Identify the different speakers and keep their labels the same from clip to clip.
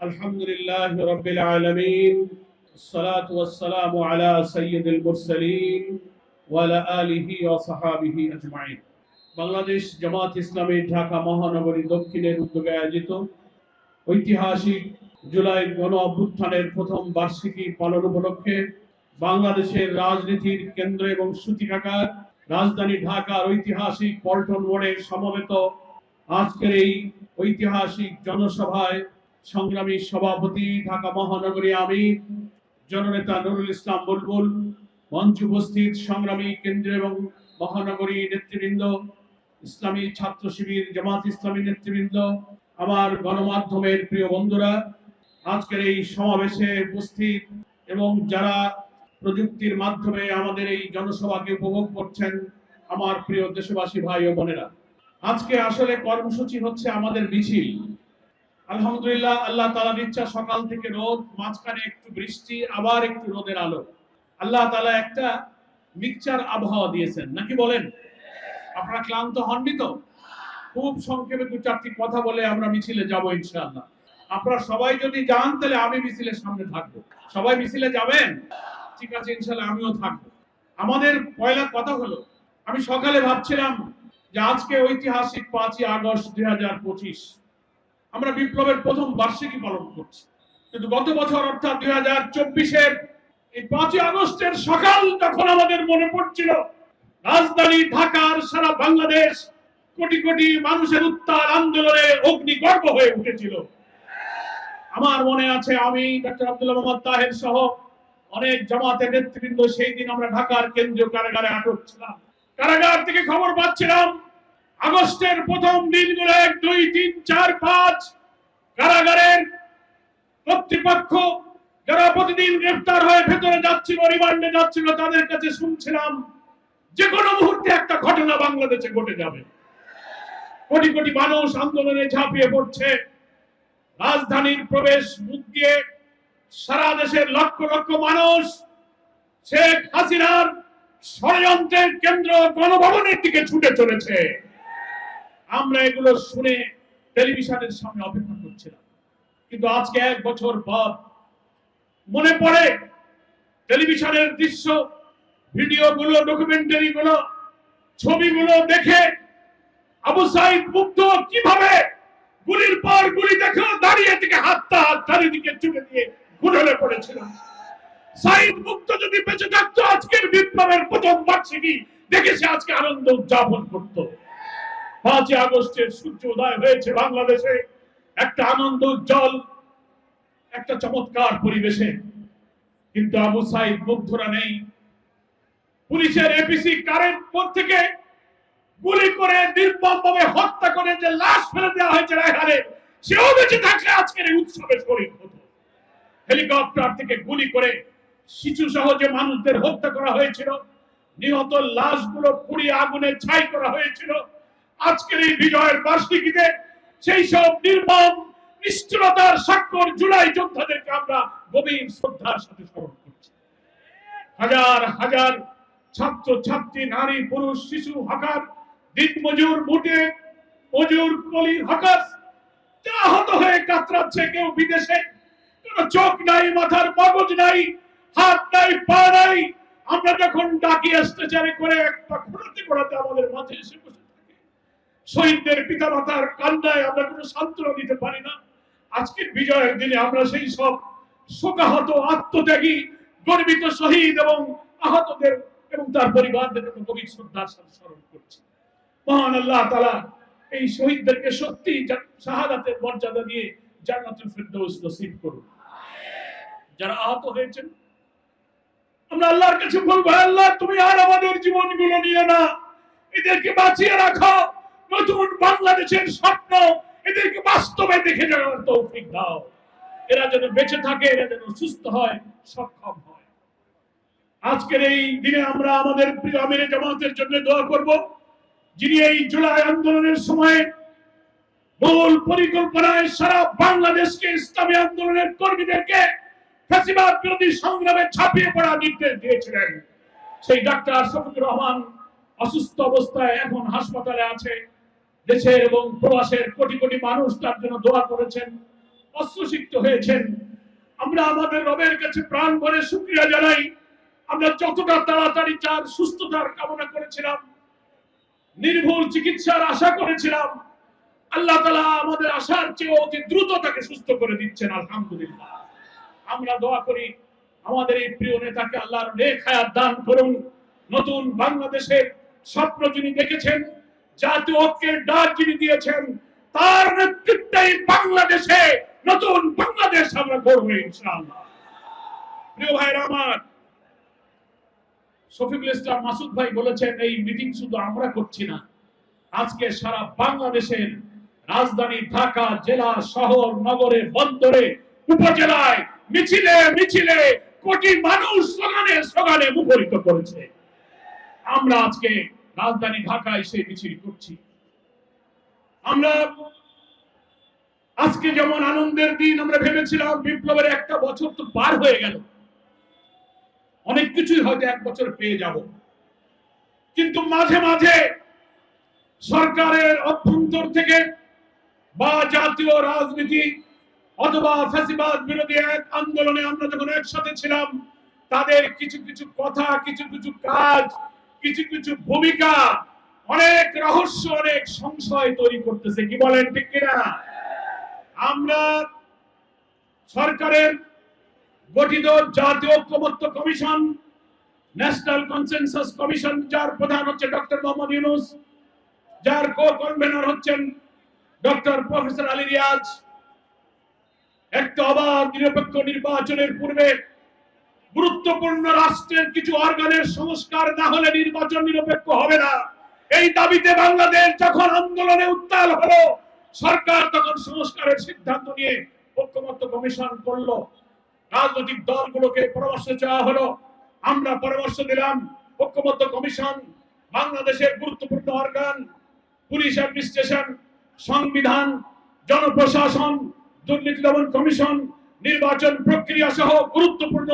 Speaker 1: الحمد لله رب العالمين الصلاة والسلام على سيد المرسلين وعلى آله وصحابه أجمعين বাংলাদেশ জামাত ইসলামী ঢাকা মহানগরী দক্ষিণের উদ্যোগে আয়োজিত ঐতিহাসিক জুলাই গণ অভ্যুত্থানের প্রথম বার্ষিকী পালন উপলক্ষে বাংলাদেশের রাজনীতির কেন্দ্র এবং সূতিকাকার রাজধানী ঢাকার ঐতিহাসিক পল্টন মোড়ে সমবেত আজকের এই ঐতিহাসিক জনসভায় সংগ্রামী সভাপতি ঢাকা মহানগরী আমি জননেতা নুরুল ইসলাম বুলবুল, মঞ্চ উপস্থিত সংগ্রামী কেন্দ্র এবং মহানগরী নেতৃবৃন্দ, ইসলামী ছাত্র শিবির জামাত ইসলামী নেতৃবৃন্দ, আমার গণমাধ্যমের প্রিয় বন্ধুরা, আজকের এই সমাবেশে উপস্থিত এবং যারা প্রযুক্তির মাধ্যমে আমাদের এই জনসভাকে উপভোগ করছেন, আমার প্রিয় দেশবাসী ভাই ও বোনেরা। আজকে আসলে কর্মসূচি হচ্ছে আমাদের মিছিল। আলহামদুলিল্লাহ, আল্লাহ তালার ইচ্ছা সকাল থেকে রোদ, মাঝখানে একটু বৃষ্টি, আবার একটু রোদের আলো। আল্লাহ তালা একটা মিক্সচার আবহাওয়া দিয়েছেন। নাকি বলেন? আপনারা ক্লান্ত হননি তো? খুব সংক্ষেপে দু চারটি কথা বলে আমরা মিছিলে যাব ইনশাআল্লাহ। আপনারা সবাই যদি যান, তাহলে আমি মিছিলের সামনে থাকব। সবাই মিছিলে যাবেন? ঠিক আছে, ইনশাআল্লাহ আমিও থাকব। আমাদের পয়লা কথা হলো, আমি সকালে ভাবছিলাম যে আজকে ঐতিহাসিক পাঁচই আগস্ট দুই হাজার পঁচিশ আমরা বিপ্লবের প্রথম বার্ষিকী পালন করছি। কিন্তু গত বছর, অর্থাৎ দুই হাজার চব্বিশের এই পাঁচই আগস্টের সকাল তখন আমাদের মনে পড়ছিল, রাজধানী ঢাকার সারা বাংলাদেশ কোটি কোটি মানুষের উত্তাল আন্দোলনে অগ্নিগর্ভ হয়ে উঠেছিল। আমার মনে আছে আমি ডক্টর আব্দুল্লাহ মোহাম্মদ তাহের সহ অনেক জামাতের নেতৃবৃন্দ, সেই দিন আমরা ঢাকার কেন্দ্রীয় কারাগারে আটক ছিলাম। কারাগার থেকে খবর পাচ্ছিলাম আগস্টের প্রথম দিনগুলো এক, দুই, তিন, চার, পাঁচ কারাগারের কর্তৃপক্ষ যারা প্রতিদিন গ্রেফতার হয়ে ভেতরে যাচ্ছিল, রিমান্ডে যাচ্ছিল, তাদের কাছে শুনছিলাম যে কোনো মুহূর্তে একটা ঘটনা বাংলাদেশে ঘটে যাবে। কোটি কোটি মানুষ আন্দোলনে ঝাঁপিয়ে পড়ছে। রাজধানীর প্রবেশ মুখ দিয়ে সারা দেশের লক্ষ লক্ষ মানুষ শেখ হাসিনার ষড়যন্ত্রের কেন্দ্র গণভবনের দিকে ছুটে চলেছে। আমরা এগুলো শুনে টেলিভিশনের সামনে অপেক্ষা করছিলাম। কিন্তু আজকে এক বছর পর মনে পড়ে টেলিভিশনের দৃশ্য ভিডিও গুলো ডকুমেন্টারি গুলো ছবিগুলো দেখে আবু সাইদ মুগ্ধ কীভাবে গুলির পর গুলি দেখে দাঁড়িয়ে থেকে হাতটা হাত চারিদিকে চুকে দিয়ে গুড়লে পড়েছিল সাইদ মুক্ত যদি বেঁচে থাকতো, আজকের বিপ্লবের প্রথম বার্ষিকী দেখে সে আজকে আনন্দ উদযাপন করত। পাঁচই আগস্টের সূর্য উদয় হয়েছে বাংলাদেশে। একটা আনন্দ উজ্জ্বল, একটা চমৎকার পরিবেশে। কিন্তু আবু সাইদ মুগ্ধরা নেই। পুলিশের এপিসি কারেন্ট পর থেকে গুলি করে নির্মম ভাবে হত্যা করে যে লাশ ফেলে দেওয়া হয়েছে রায়হারে সেও বেঁচে থাকলে আজকের এই উৎসবে শরীর হতো হেলিকপ্টার থেকে গুলি করে শিশু সহ যে মানুষদের হত্যা করা হয়েছিল, নিহত লাশগুলো পুড়িয়ে আগুনে ছাই করা হয়েছিল। আজকের এই বিজয়ের বার্ষিকীতে সেই সব নির্মম, নিষ্ঠুরতার স্বাক্ষর জুলাই যোদ্ধাদেরকে আমরা গভীর শ্রদ্ধার সাথে স্মরণ করছি। হাজার হাজার ছাত্র, ছাত্রী, নারী, পুরুষ, শিশু, হকার, দিন মজুর মুটে মজুর কলি হকার, যা আহত হয়ে কাতরাচ্ছে কেউ বিদেশে, কোন চোখ নাই, মাথার মগজ নাই, হাত নাই, পা নাই, আমরা যখন ডাকি অত্যাচারে করে একটা ঘোরাতে ঘোরাতে আমাদের মাঝে এসে শহীদদের পিতা মাতার কান্নায় আমরা কোনো সান্ত্বনা দিতে পারি না। আজকের বিজয়ের দিনে আমরা সেই সব শোকাহত, আত্মত্যাগী, গর্বিত শহীদ এবং আহতদের এবং তার পরিবারদের জন্য গভীর শ্রদ্ধার সাথে স্মরণ করছি। মহান আল্লাহ তালা এই শহীদদেরকে সত্যি শাহাদাতের মর্যাদা দিয়ে জান্নাতুল ফিরদৌস নসিব করুন। যারা আহত হয়েছেন, আমরা আল্লাহর কাছে বলব, আল্লাহ, তুমি আর আমাদের জীবনগুলো নিয়ে না। এদেরকে বাঁচিয়ে রাখো। নতুন বাংলাদেশের স্বপ্ন এদেরকে বাস্তবে দেখে যাওয়ার তৌফিক দাও। এরা যেন বেঁচে থাকে, এরা যেন সুস্থ হয়, সক্ষম হয়। আজকের এই দিনে আমরা আমাদের প্রিয় আমিরে জামাতের জন্য দোয়া করব, যিনি এই জুলাই আন্দোলনের সময় মূল পরিকল্পনায় সারা বাংলাদেশকে ইসলামী আন্দোলনের কর্মীদেরকে ফ্যাসিবাদ বিরোধী সংগ্রামে ছাপিয়ে পড়া নির্দেশ দিয়েছিলেন। সেই ডাক্তার শফিকুর রহমান অসুস্থ অবস্থায় এখন হাসপাতালে আছে। দেশের এবং প্রবাসের কোটি কোটি মানুষ তার জন্য দোয়া করেছেন অস্ত্রসিক্ত হয়েছেন। আমরা আমাদের রবের কাছে প্রাণ ভরে শুক্রিয়া জানাই। আমরা যতটা তাড়াতাড়ি চার সুস্থতার কামনা করেছিলাম, নির্ভুল চিকিৎসার আশা করেছিলাম, আল্লাহ তালা আমাদের আশার চেয়ে অতি দ্রুত তাকে সুস্থ করে দিচ্ছেন, আলহামদুলিল্লাহ। আমরা দোয়া করি, আমাদের এই প্রিয় নেতাকে আল্লাহর নেক দান করুন। নতুন বাংলাদেশের স্বপ্ন যিনি দেখেছেন জাতীয় ঐক্যের ডাক যিনি দিয়েছেন। তার নেতৃত্বেই বাংলাদেশে নতুন বাংলাদেশ আমরা গড়ব ইনশাআল্লাহ। প্রিয় ভাইরা আমার, শফিকুল ইসলাম মাসুদ ভাই বলেছেন, এই মিটিং শুধু আমরা করছি না। আজকে সারা বাংলাদেশের রাজধানী ঢাকা জেলা, শহর নগরে বন্দরে, উপজেলায় মিছিলে মিছিলে কোটি মানুষ স্লোগানে স্লোগানে মুখরিত করেছে। আমরা আজকে রাজধানী ঢাকায় সেই মিছিল করছি। আমরা আজকে যেমন আনন্দের দিন, আমরা ভেবেছিলাম বিপ্লবের একটা বছর তো পার হয়ে গেল। অনেক কিছুই হয়তো এক বছর পেয়ে যাব। কিন্তু মাঝে মাঝে সরকারের অভ্যন্তর থেকে বা জাতীয় রাজনীতি অথবা ফ্যাসিবাদ বিরোধী এক আন্দোলনে আমরা যখন একসাথে ছিলাম, তাদের কিছু কিছু কথা, কিছু কিছু কাজ কিছু কিছু ভূমিকা, অনেক রহস্য, অনেক সংশয় তৈরি করতেছে। কি বলেন, ঠিক কিনা? আমরা সরকারের গঠিত জাতীয় ঐক্যমত্য কমিশন, ন্যাশনাল কনসেনসাস কমিশন, যার প্রধান হচ্ছে ডক্টর মোহাম্মদ ইউনুস, যার কো কনভেনর হচ্ছেন ডক্টর প্রফেসর আলী রিয়াজ। একটা অবাধ, নিরপেক্ষ নির্বাচনের পূর্বে গুরুত্বপূর্ণ রাষ্ট্রের কিছু অর্গানের সংস্কার না হলে নির্বাচন নিরপেক্ষ হবে না। এই দাবিতে বাংলাদেশ যখন আন্দোলনে উত্তাল হলো, সরকার তখন সংস্কারের সিদ্ধান্ত নিয়ে ঐক্যমত্য কমিশন করল। রাজনৈতিক দলগুলোকে পরামর্শ চাওয়া হলো। আমরা পরামর্শ দিলাম ঐক্যবদ্ধ কমিশন বাংলাদেশের গুরুত্বপূর্ণ অর্গান পুলিশ অ্যাডমিনিস্ট্রেশন, সংবিধান, জনপ্রশাসন, দুর্নীতি দমন কমিশন, নির্বাচন প্রক্রিয়া সহ গুরুত্বপূর্ণ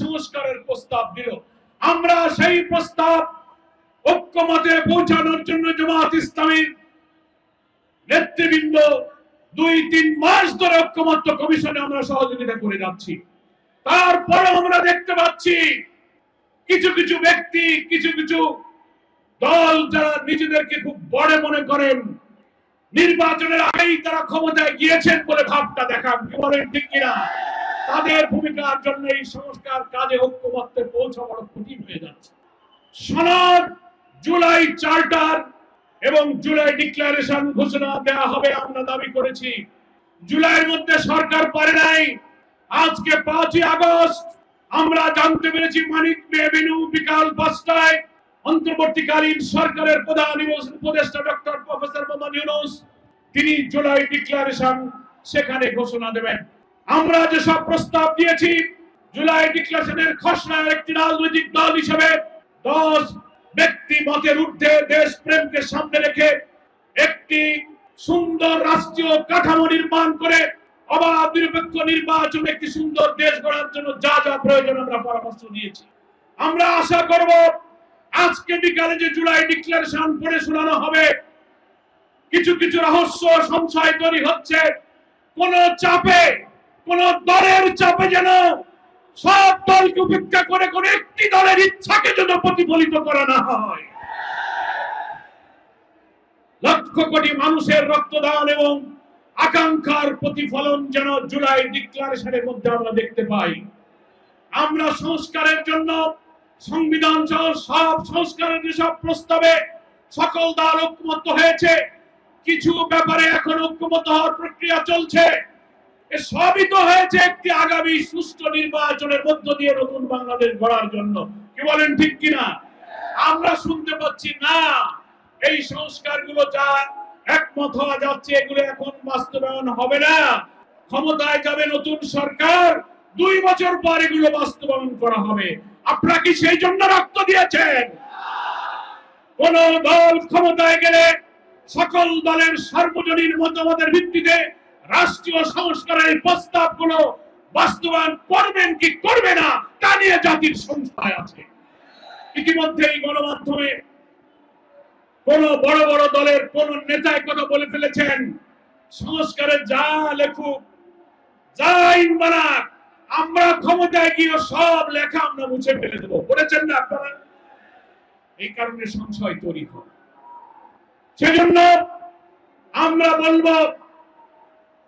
Speaker 1: সংস্কারের প্রস্তাব দিল। আমরা সেই প্রস্তাব ঐক্যমতে পৌঁছানোর জন্য জামাত ইসলামীর নেতৃবৃন্দ দুই, তিন মাস ধরে ঐক্যমত্য কমিশনে আমরা সহযোগিতা করে যাচ্ছি। তারপরে আমরা দেখতে পাচ্ছি কিছু কিছু ব্যক্তি, কিছু কিছু দল যারা নিজেদেরকে খুব বড় মনে করেন, নির্বাচনের আগেই তারা ক্ষমতায় গিয়েছেন বলে ভাবটা দেখান কি বলেন ঠিক কিনা। তাদের ভূমিকার জন্য এই সংস্কার কাজে ঐক্যমত্যে পৌঁছা বড় কঠিন হয়ে যাচ্ছে। সনদ, জুলাই চার্টার এবং জুলাই ডিক্লারেশন ঘোষণা দেওয়া হবে, আমরা দাবি করেছি। জুলাইয়ের মধ্যে সরকার পারে নাই। আজকে পাঁচই আগস্ট, আমরা জানতে পেরেছি মানিক এভিনিউ বিকাল পাঁচটায়। অন্তর্বর্তীকালীন সরকারের প্রধান উপদেষ্টা ডক্টর প্রফেসর মোহাম্মদ ইউনুস, তিনি জুলাই ডিক্লারেশন সেখানে ঘোষণা দেবেন। আমরা যে সব প্রস্তাব দিয়েছি, জুলাই ডিক্লারেশনের খসড়ার একটি রাজনৈতিক দল হিসেবে দশ ব্যক্তি মতের ঊর্ধ্বে দেশ প্রেমকে সামনে রেখে একটি সুন্দর রাষ্ট্রীয় কাঠামো নির্মাণ করে অবাধ, নিরপেক্ষ নির্বাচন একটি সুন্দর দেশ গড়ার জন্য যা যা প্রয়োজন আমরা পরামর্শ দিয়েছি। আমরা আশা করব আজকে বিকালে যে জুলাই ডিক্লারেশন পড়ে শোনানো হবে, কিছু কিছু রহস্য সংশয় তৈরি হচ্ছে। কোন চাপে কোন দলের চাপে যেন সব দলকে উপেক্ষা করে কোন একটি দলের ইচ্ছাকে যেন প্রতিফলিত করা না হয়। লক্ষ কোটি মানুষের রক্তদান এবং আকাঙ্ক্ষার প্রতিফলন যেন জুলাই ডিক্লারেশনের মধ্যে আমরা দেখতে পাই। আমরা সংস্কারের জন্য সংবিধান সহ সব সংস্কারের যেসব প্রস্তাবে সকল দল ঐক্যমত্য হয়েছে, কিছু ব্যাপারে এখন ঐক্যমত্য হওয়ার প্রক্রিয়া চলছে। সবই তো হয়েছে একটি আগামী সুষ্ঠু নির্বাচনের মধ্য দিয়ে নতুন বাংলাদেশ গড়ার জন্য। কি বলেন ঠিক কিনা? আমরা শুনতে পাচ্ছি না। এই সংস্কারগুলো যা একমত হওয়া যাচ্ছে, এগুলো এখন বাস্তবায়ন হবে না। ক্ষমতায় যাবে নতুন সরকার, দুই বছর পর এগুলো বাস্তবায়ন করা হবে। আপনারা কি সেই জন্য রক্ত দিয়েছেন? কোন দল ক্ষমতায় গেলে সকল দলের সার্বজনীন মতামতের ভিত্তিতে রাষ্ট্রীয় সংস্কারের প্রস্তাবগুলো বাস্তবায়ন করবেন কি করবে না, তা নিয়ে জাতির সংস্থায় আছে। ইতিমধ্যেই গণমাধ্যমে কোন বড় বড় দলের কোন নেতায় কথা বলে ফেলেছেন সংস্কারে যা লেখুক
Speaker 2: যারা আইন বানাক, আমরা ক্ষমতায় গিয়ে সব লেখা আমরা মুছে ফেলে দেবো। বলেছেন না আপনারা? এই কারণে সংশয় তৈরি হয়। সেজন্য আমরা বলব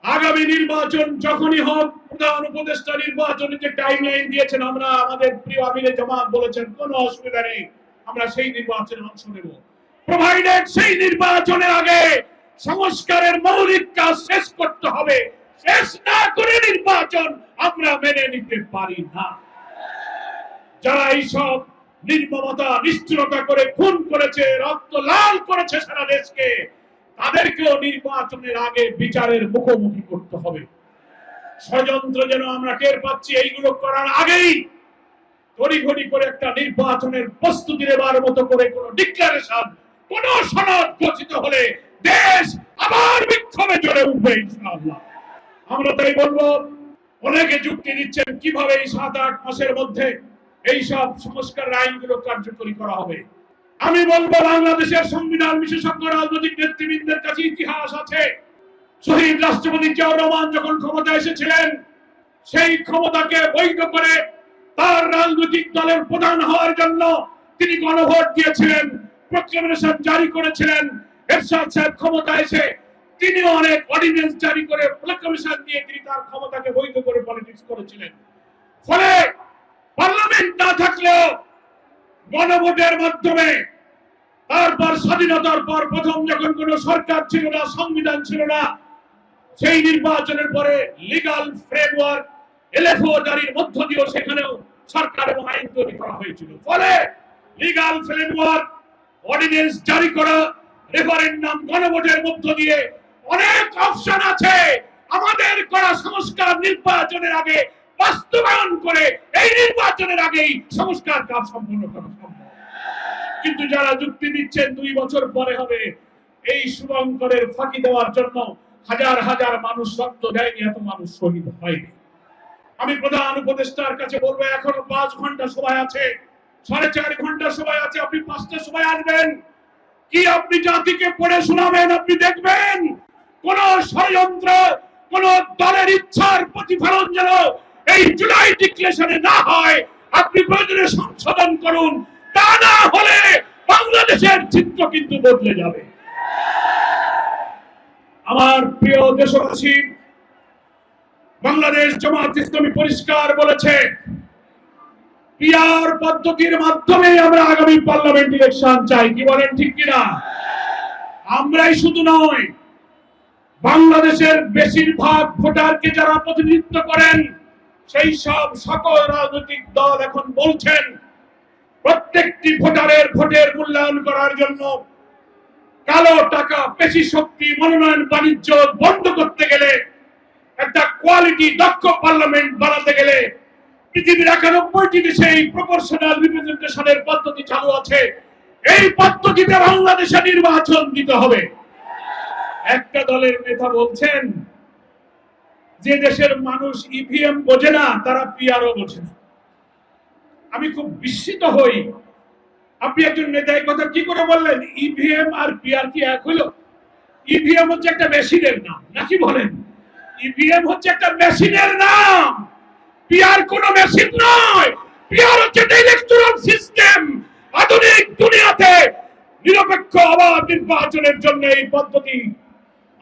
Speaker 2: আগামী নির্বাচন যখনই হোক, প্রধান উপদেষ্টা নির্বাচনে যে টাইম লাইন দিয়েছেন, আমরা আমাদের প্রিয় আমিরে জামাত বলেছেন, কোনো অসুবিধা নেই, আমরা সেই নির্বাচনে অংশ নেব। প্রোভাইডেড সেই নির্বাচনের আগে সংস্কারের মৌলিক কাজ শেষ করতে হবে, শেষ না করে নির্বাচন আমরা মেনে নিতে পারি না। যারা এইসব নির্মমতা, নিষ্ঠুরতা করে খুন করেছে, রক্ত লাল করেছে সারা দেশকে তাদেরকেও নির্বাচনের আগে বিচারের মুখোমুখি করতে হবে। ষড়যন্ত্র যেন আমরা টের পাচ্ছি, এইগুলো করার আগেই তড়িঘড়ি করে একটা নির্বাচনের প্রস্তুতি নেবার মতো করে কোন ডিক্লারেশন কোন সনদ ঘোষিত হলে দেশ আবার বিক্ষোভে উঠবে ইনশাআল্লাহ। আমরা তাই বলব, অনেকে যুক্তি দিচ্ছেন, কীভাবে এই সাত আট মাসের মধ্যে এইসব সংস্কার আইনগুলো কার্যকরী করা হবে? আমি বলব, বাংলাদেশের সংবিধান বিশেষজ্ঞ রাজনৈতিক নেতৃবৃন্দের কাছে ইতিহাস আছে। শহীদ রাষ্ট্রপতি জিয়াউর রহমান যখন ক্ষমতা এসেছিলেন, সেই ক্ষমতাকে বৈধ করে তার রাজনৈতিক দলের প্রধান হওয়ার জন্য তিনি গণভোট দিয়েছিলেন প্রক্লেমেশন জারি করেছিলেন। এরশাদ সাহেব ক্ষমতা এসে তিনি অনেক অর্ডিন্যান্স জারি করে প্রক্লেমেশন দিয়ে তিনি তার ক্ষমতাকে বৈধ করে পলিটিক্স করেছিলেন। ফলে পার্লামেন্ট না থাকলেও গণভোটের মাধ্যমে তারপর স্বাধীনতার পর প্রথম যখন কোন সরকার ছিল না, সংবিধান ছিল না, সেই নির্বাচনের পরে লিগাল ফ্রেমওয়ার্ক এলএফও জারির মধ্য দিয়েও সেখানেও সরকার এবং আইন তৈরি করা হয়েছিল। ফলে লিগাল ফ্রেমওয়ার্ক অর্ডিন্যান্স জারি করা রেফারেন্ডাম গণভোটের মধ্য দিয়ে অনেক অপশন আছে। আমাদের করা সংস্কার নির্বাচনের আগে বাস্তবায়ন করে এই নির্বাচনের আগেই সংস্কার কাজ সম্পন্ন করা সম্ভব। কিন্তু যারা যুক্তি দিচ্ছেন দুই বছর পরে হবে, এই শুভঙ্করের ফাঁকি দেওয়ার জন্য হাজার হাজার মানুষ রক্ত দেয়নি, এত মানুষ শহীদ হয়নি। আমি প্রধান উপদেষ্টার কাছে বলব, এখনও পাঁচ ঘণ্টা সময় আছে, সাড়ে চার ঘণ্টা সময় আছে, আপনি পাঁচটা সময় আসবেন। কি আপনি জাতিকে পড়ে শোনাবেন, আপনি দেখবেন? কোন ষড়যন্ত্র, কোন দলের ইচ্ছার প্রতিফলন যেন এই জুলাই ডিক্লেশনে না হয় আপনি প্রয়োজনে সংশোধন করুন। তা না হলে বাংলাদেশের চিত্র কিন্তু বদলে যাবে। আমার প্রিয় দেশবাসী, বাংলাদেশ জামাত ইসলামী পরিষ্কার বলেছে, পিআর পদ্ধতির মাধ্যমে আমরা আগামী পার্লামেন্ট ইলেকশন চাই। কি বলেন ঠিক কিনা? আমরাই শুধু নয়, বাংলাদেশের বেশিরভাগ ভোটারকে যারা প্রতিনিধিত্ব করেন সেই সব সকল রাজনৈতিক দল এখন বলছেন, প্রত্যেকটি ভোটারের ভোটের মূল্যায়ন করার জন্য কালো টাকা, পেশি শক্তি, মনোনয়ন, বাণিজ্য বন্ধ করতে গেলে, একটা কোয়ালিটি দক্ষ পার্লামেন্ট বানাতে গেলে পৃথিবীর একানব্বইটি দেশে এই প্রপোর্শনাল রিপ্রেজেন্টেশনের পদ্ধতি চালু আছে। এই পদ্ধতিতে বাংলাদেশে নির্বাচন দিতে হবে। একটা দলের নেতা বলছেন যে দেশের মানুষ ইভিএম বোঝে না, তারা পিআরও বোঝে না। আমি খুব বিস্মিত হই। আপনি একজন নেতা কথা কি করে বললেন? ইভিএম আর পিআর কি এক হইল? ইভিএম হচ্ছে একটা মেশিনের নাম, নাকি বলেন? ইভিএম হচ্ছে একটা মেশিনের নাম। পিআর কোন মেশিন নয়। পিআর হচ্ছে একটা ইলেকট্রাল সিস্টেম আধুনিক দুনিয়াতে নিরপেক্ষ অবাধ নির্বাচনের জন্য এই পদ্ধতি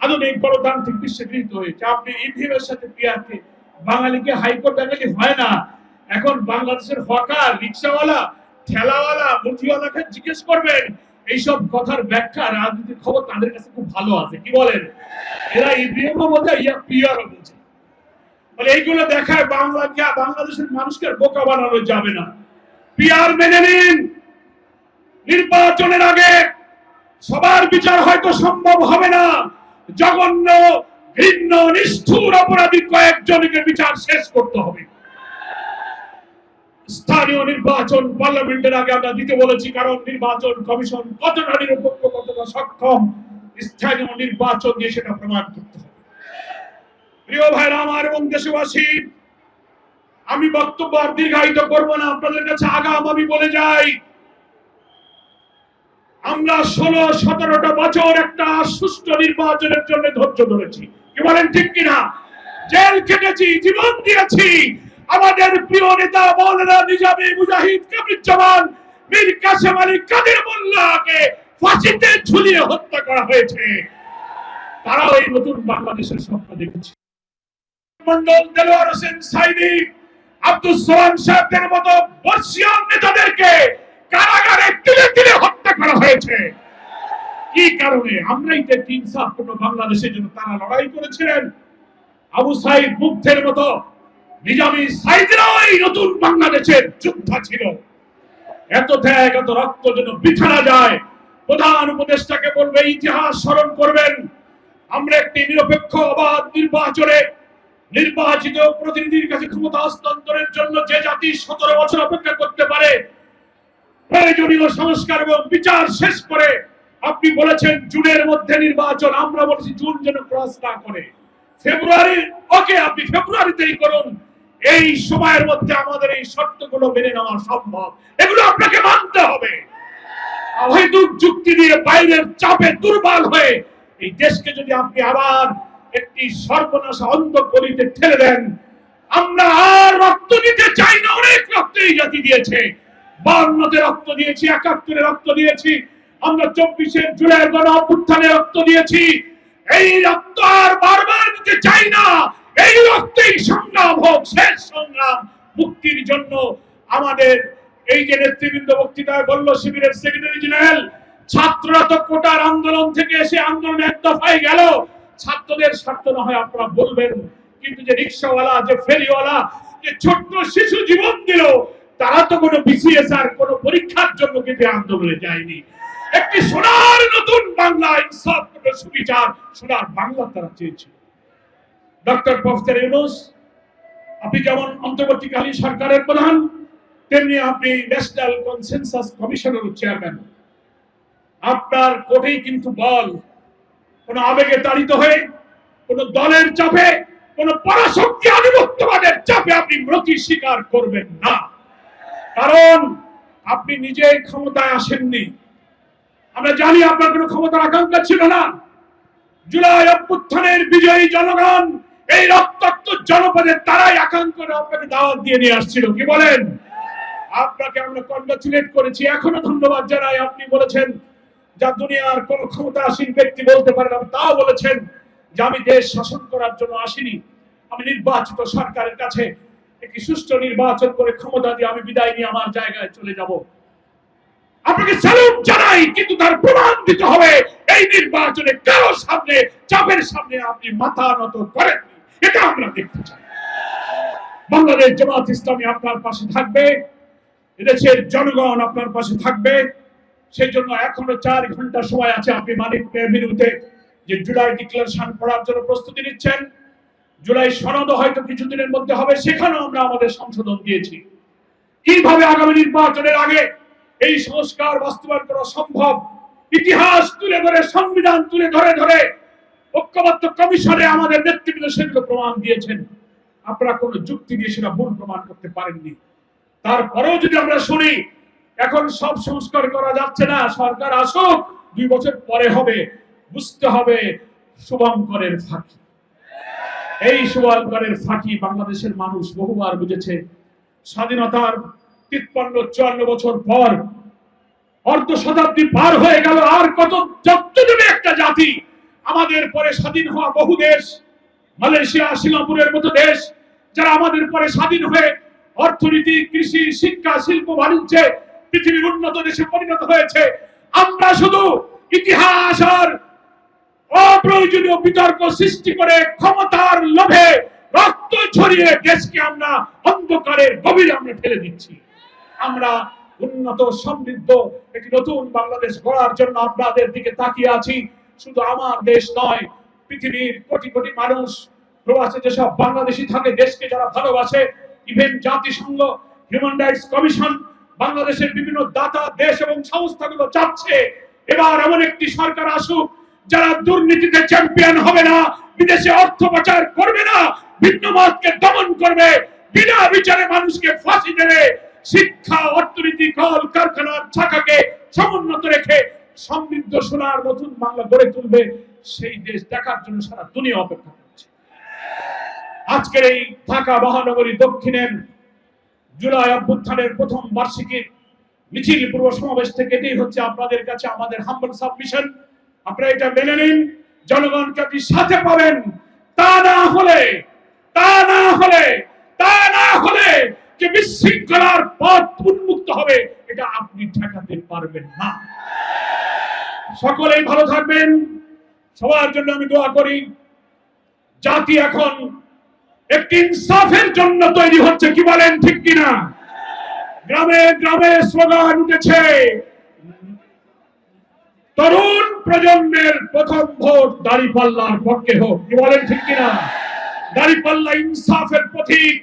Speaker 2: আধুনিক গণতান্ত্রিক বিশ্বে গৃহীত হয়েছে। আপনি ইভিএম এর সাথে পিআর কে বাঙালিকে হাইকোর্ট দেখালে হয় না। এখন বাংলাদেশের হকার, রিক্সাওয়ালা, ঠেলাওয়ালা, মুরগিওয়ালাকে জিজ্ঞেস করবেন, এইসব কথার ব্যাখ্যা রাজনীতির খবর তাদের কাছে খুব ভালো আছে। কি বলেন? এরা ইভিএম বোঝে ইয়া পিআর বোঝে বলে এইগুলো দেখায় বাংলাকে বাংলাদেশের মানুষকে বোকা বানানো যাবে না। পিআর মেনে নিন। নির্বাচনের আগে সবার বিচার হয়তো সম্ভব হবে না। জঘন্য, ঘৃণ্য, নিষ্ঠুর অপরাধী কয়েকজনকে বিচার শেষ করতে হবে। স্থানীয় নির্বাচন পার্লামেন্টের আগে আমরা দিতে বলেছি, কারণ নির্বাচন কমিশন কতটা নিরপেক্ষ কতটা সক্ষম, স্থানীয় নির্বাচন দিয়ে সেটা প্রমাণ করতে হবে। প্রিয় ভাইরা আমার এবং দেশবাসী, আমি বক্তব্য আর দীর্ঘায়িত করব না। আপনাদের কাছে আগাম আমি বলে যাই আমরা ষোলো, সতেরোটা বছর একটা সুষ্ঠু নির্বাচনের জন্য ধৈর্য ধরেছি। কি বলেন ঠিক কিনা? জেল কেটেছি জীবন দিয়েছি। আমাদের প্রিয় নেতা মৌলানা নিজামী মুজাহিদ কামরুজ্জামান মীর কাসেম আলী কাদের মোল্লাকে ফাঁসিতে ঝুলিয়ে হত্যা করা হয়েছে। তারাও এই নতুন বাংলাদেশের স্বপ্ন দেখেছে। মন্ডল দেলোয়ার হোসেন সাইদি আব্দুল সোহান সাহেবদের মতো বর্ষিয়ান নেতাদেরকে কারাগারে তিলে তিলে হত্যা করা হয়েছে। কি কারণে? আমরাই যে তিন বাংলাদেশের জন্য তারা লড়াই করেছিলেন, আবু সাইদ মুগ্ধের মতো সাইদরাও এই নতুন বাংলাদেশের যোদ্ধা ছিল। এত ত্যাগ, এত রক্ত যেন বৃথা না যায়। প্রধান উপদেষ্টাকে বলবে, ইতিহাস স্মরণ করবেন। আমরা একটি নিরপেক্ষ, অবাধ নির্বাচনে নির্বাচিত প্রতিনিধির কাছে ক্ষমতা হস্তান্তরের জন্য যে জাতি সতেরো বছর অপেক্ষা করতে পারে প্রয়োজনীয় সংস্কার এবং বিচার শেষ করে আপনি বলেছেন জুনের মধ্যে নির্বাচন। আমরা বলছি জুন যেন ক্রস না করে। ফেব্রুয়ারি, ওকে, আপনি ফেব্রুয়ারিতেই করুন। এই সময়ের মধ্যে আমাদের এই শর্তগুলো মেনে নেওয়া সম্ভব। এগুলো আপনাকে মানতে হবে। অহেতুক যুক্তি দিয়ে বাইরের চাপে দুর্বল হয়ে এই দেশকে যদি আপনি আবার একটি সর্বনাশ অন্ধ গলিতে ঠেলে দেন, আমরা আর রক্ত দিতে চাই না। অনেক রক্ত এই জাতি দিয়েছে। বান্নতে রক্ত দিয়েছি, একাত্তরে রক্ত দিয়েছি। আমরা চব্বিশে জুলাই গণ অভ্যুত্থানে রক্ত দিয়েছি। এই রক্ত আর বারবার দিতে চাই না। এই রক্তেই সংগ্রাম হোক, শেষ সংগ্রাম মুক্তির জন্য। আমাদের এই যে নেতৃবৃন্দ বক্তৃতায় বলল শিবিরের সেক্রেটারি জেনারেল ছাত্ররা তো কোটার আন্দোলন থেকে এসে আন্দোলন এক দফায় গেল। ছাত্রদের স্বার্থ না হয় আপনারা বলবেন। কিন্তু যে রিক্সাওয়ালা, যে ফেরিওয়ালা, যে ছোট্ট শিশু জীবন দিল তারা তো কোনো বিসিএস আর কোনো পরীক্ষার জন্য কিন্তু আন্দোলনে যায়নি। একটি সোনার নতুন বাংলা ইনসাফ সুবিচার, সোনার বাংলা তারা চেয়েছিল। ডক্টর প্রফেসর ইউনুস, আপনি যেমন অন্তর্বর্তীকালীন সরকারের প্রধান, তেমনি আপনি ন্যাশনাল কনসেনসাস কমিশনের চেয়ারম্যান। আপনার কোটেই কিন্তু বল, কোন আবেগে তাড়িত হয়ে, কোন দলের চাপে, কোন পরাশক্তি আধিপত্যবাদের চাপে আপনি মৃতি স্বীকার করবেন না। কারণ আপনি নিজেই ক্ষমতায় আসেননি। আমরা জানি আপনার কোনো ক্ষমতার আকাঙ্ক্ষা ছিল না। জুলাই অভ্যুত্থানের বিজয়ী জনগণ এই রক্তাক্ত জনপদের তারাই আকাঙ্ক্ষা আপনাকে দাওয়াত দিয়ে নিয়ে আসছিল। কি বলেন? আপনাকে আমরা কংগ্রাচুলেট করেছি। এখনও ধন্যবাদ জানাই। আপনি বলেছেন যা দুনিয়ার কোন ক্ষমতাসীন ব্যক্তি বলতে পারেন আপনি তাও বলেছেন যে আমি দেশ শাসন করার জন্য আসিনি। আমি নির্বাচিত সরকারের কাছে একটি সুষ্ঠু নির্বাচন করে ক্ষমতা দিয়ে আমি বিদায় নিয়ে আমার জায়গায় চলে যাব। আপনাকে স্যালুট জানাই, কিন্তু তার প্রমাণ দিতে হবে, এই নির্বাচনে কারও সামনে, চাপের সামনে আপনি মাথা নত করেন এটা আমরা দেখতে চাই। বাংলাদেশ জামাত ইসলামী আপনার পাশে থাকবে, এদেশের জনগণ আপনার পাশে থাকবে। সেই জন্য এখনও চার ঘণ্টা সময় আছে, আপনি মানিক এভিনিউতে যে জুলাই ডিক্লারেশন পড়ার জন্য প্রস্তুতি নিচ্ছেন। জুলাই সনদ হয়তো কিছুদিনের মধ্যে হবে, সেখানেও আমরা আমাদের সংশোধন দিয়েছি। কীভাবে আগামী নির্বাচনের আগে এই সংস্কার বাস্তবায়ন করা সম্ভব? ইতিহাস তুলে ধরে, সংবিধান তুলে ধরে ধরে ঐক্যবদ্ধ কমিশনে আমাদের সেগুলো প্রমাণ দিয়েছেন। আপনারা কোনো যুক্তি দিয়ে সেটা ভুল প্রমাণ করতে পারেননি। তারপরেও যদি আমরা শুনি, এখন সব সংস্কার করা যাচ্ছে না, সরকার আসুক, দুই বছর পরে হবে, বুঝতে হবে শুভঙ্করের ফাঁকি। এই শুভঙ্করের ফাঁকি বাংলাদেশের মানুষ বহুবার বুঝেছে। স্বাধীনতার তিপ্পান্ন, চুয়ান্ন বছর পর অর্ধ শতাব্দী পার হয়ে গেল, আর কত যত্ন একটা জাতি আমাদের পরে স্বাধীন হওয়া বহু দেশ, মালয়েশিয়া, সিঙ্গাপুরের মতো দেশ, যারা আমাদের পরে স্বাধীন হয়ে অর্থনীতি, কৃষি, শিক্ষা, শিল্প, বাণিজ্যে পৃথিবীর উন্নত দেশে পরিণত হয়েছে। আমরা শুধু ইতিহাস আর অপ্রয়োজনীয় বিতর্ক সৃষ্টি করে ক্ষমতার লোভে রক্ত ছড়িয়ে দেশকে আমরা অন্ধকারের গভীরে আমরা ঠেলে দিচ্ছি। আমরা উন্নত, সমৃদ্ধ একটি নতুন বাংলাদেশ গড়ার জন্য আপনাদের দিকে তাকিয়ে আছি। শুধু আমার দেশ নয়, পৃথিবীর কোটি কোটি মানুষ প্রবাসে যেসব বাংলাদেশি থাকে, দেশকে যারা ভালোবাসে, ইভেন জাতিসংঘ, হিউম্যান রাইটস কমিশন, বাংলাদেশের বিভিন্ন দাতা দেশ এবং সংস্থাগুলো চাচ্ছে, এবার এমন একটি সরকার আসুক যারা দুর্নীতিতে চ্যাম্পিয়ন হবে না, বিদেশে অর্থ পাচার করবে না, ভিন্ন মতকে দমন করবে, বিনা বিচারে মানুষকে ফাঁসি দেবে, শিক্ষা, অর্থনীতি, কল কারখানার শাখাকে সমুন্নত রেখে সমৃদ্ধ সোনার নতুন বাংলা গড়ে তুলবে, সেই দেশ দেখার জন্য সারা দুনিয়া অপেক্ষা করছে। আজকের এই ঢাকা মহানগরী দক্ষিণের জুলাই অভ্যুত্থানের প্রথম বার্ষিকীর মিছিল পূর্ব সমাবেশ থেকে এটাই হচ্ছে আপনাদের কাছে আমাদের হাম্বল সাবমিশন আপনারা এটা মেনে নিন, জনগণকে আপনি সাথে পাবেন। তা না হলে, তা না হলে, তা না হলে যে বিশৃঙ্খলার পথ উন্মুক্ত হবে, এটা আপনি ঠেকাতে পারবেন না। সকলেই ভালো থাকবেন। সবার জন্য আমি দোয়া করি, জাতি এখন একটি ইনসাফের জন্য তৈরি হচ্ছে, কি বলেন ঠিক কিনা? গ্রামে গ্রামে স্লোগান উঠেছে তরুণ প্রজন্মের প্রথম ভোট দাড়িপাল্লার পক্ষে হোক কি বলেন ঠিক কিনা? দাড়িপাল্লা ইনসাফের প্রতীক।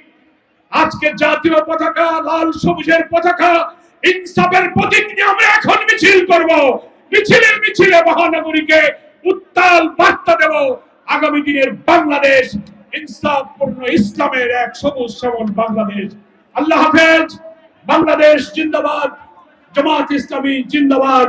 Speaker 2: আজকে জাতীয় পতাকা, লাল সবুজের পতাকা, ইনসাফের প্রতীক নিয়ে আমরা এখন মিছিল করব। মিছিলে মিছিলে মহানগরীকে উত্তাল বার্তা দেব। আগামী দিনের বাংলাদেশ, ইনসাফপূর্ণ ইসলামের এক সবুজ শ্যামল বাংলাদেশ। আল্লাহ হাফেজ, বাংলাদেশ জিন্দাবাদ, জামাত ইসলামী জিন্দাবাদ।